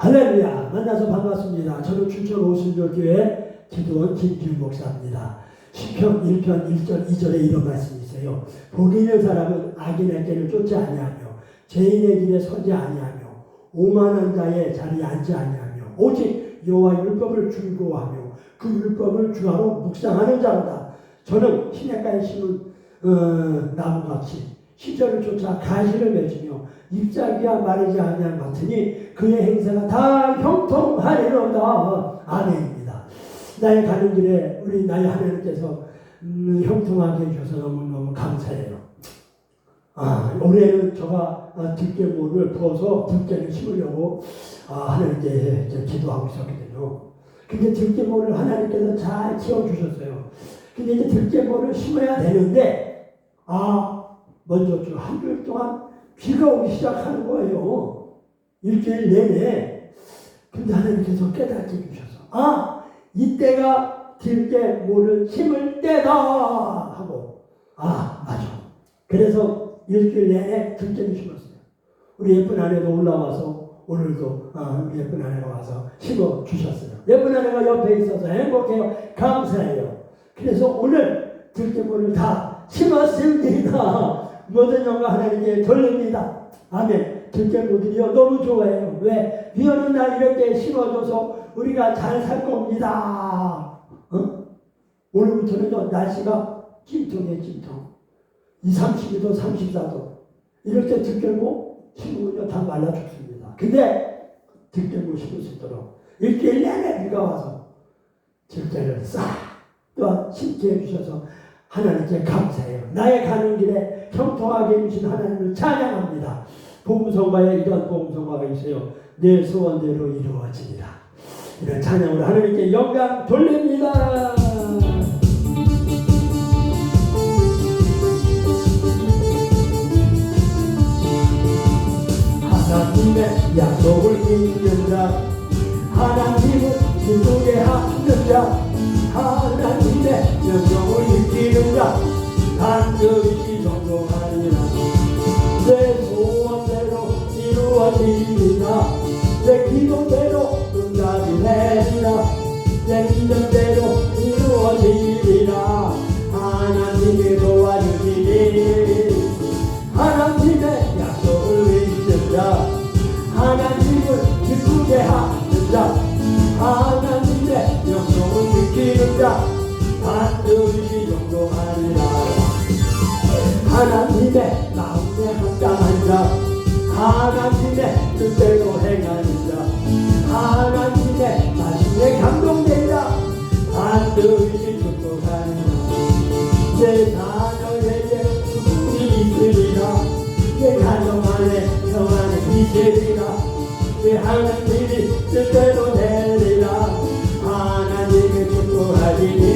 할렐루야 만나서 반갑습니다. 저는 춘천 오순절교회 기도원 김기훈 목사입니다. 시편 1편 1절 2절에 이런 말씀이 있어요. 복이 있는 사람은 악인의 길을 쫓지 아니하며 죄인의 길에 서지 아니하며 오만한 자의 자리에 앉지 아니하며 오직 여호와 율법을 즐거워하며 그 율법을 주하로 묵상하는 자로다. 저는 시냇가에 심은 어, 나무같이 시절을 쫓아 가시를 맺으며 잎사귀와 마르지 아니할 같으니 그의 행사가 다 형통하리로다. 아멘입니다. 나의 가는 길에 우리 나의 하나님께서 음, 형통하게 해주셔서 너무너무 감사해요. 아, 올해는 제가 아, 들깨모를 부어서 들깨를 심으려고 아, 하나님께 기도하고 있었거든요. 근데 들깨모를 하나님께서 잘 키워주셨어요. 근데 이제 들깨모를 심어야 되는데, 아, 먼저 좀한 주일 동안 비가 오기 시작하는 거예요. 일주일 내내. 근데 하나님께서 깨닫게 해주셔서, 아, 이때가 들깨모를 심을 때다! 하고, 아, 맞아. 그래서 일주일 내내 들깨를 심었어요. 우리 예쁜 아내도 올라와서 오늘도 아, 예쁜 아내가 와서 심어 주셨어요. 예쁜 아내가 옆에 있어서 행복해요. 감사해요. 그래서 오늘 들깨모를 다 심었습니다. 모든 영광 하나님께 돌립니다. 아멘. 들깨모들이요 너무 좋아해요. 왜? 비 오는 날 이렇게 심어줘서 우리가 잘 살 겁니다. 어? 오늘부터는 날씨가 찜통이에요, 찜통. 2, 32도, 34도. 이럴 때 들깨고 심으면 다 말라 죽습니다. 근데 들깨고 심을 수 있도록 일주일 내내 비가 와서 들깨를 싹또 심게 해주셔서 하나님께 감사해요. 나의 가는 길에 형통하게 해주신 하나님을 찬양합니다. 복음성가에 이런 복음성가가 있어요. 내 소원대로 이루어지리라. 이런 찬양으로 하나님께 영광 돌립니다. 하나님의 약속을 믿는 자 하나님을 기쁘게 하는 자 하나님의 명령 이루어지리라 내 기도대로 응답이 되리라. 내 기도대로 이루어지리라. 하나님이 도와주시니 하나님의 약속을 믿는 자 하나님을 기쁘게 하는 자 하나님의 명령을 지키는 자 반드시 영동하리라. 하나님의 마음에 합당한 자 하나님의 뜻대로 행하는 자 하나님의 말씀에 감동된 자 반드시 축복하리라 내 자녀에게 축복이 있으리라. 내 가정 안에 평안이 있으리라. 내 하나님이 뜻대로 되리라. 하나님의 축복하시니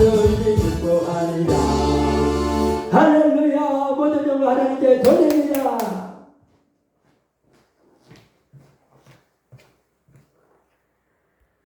do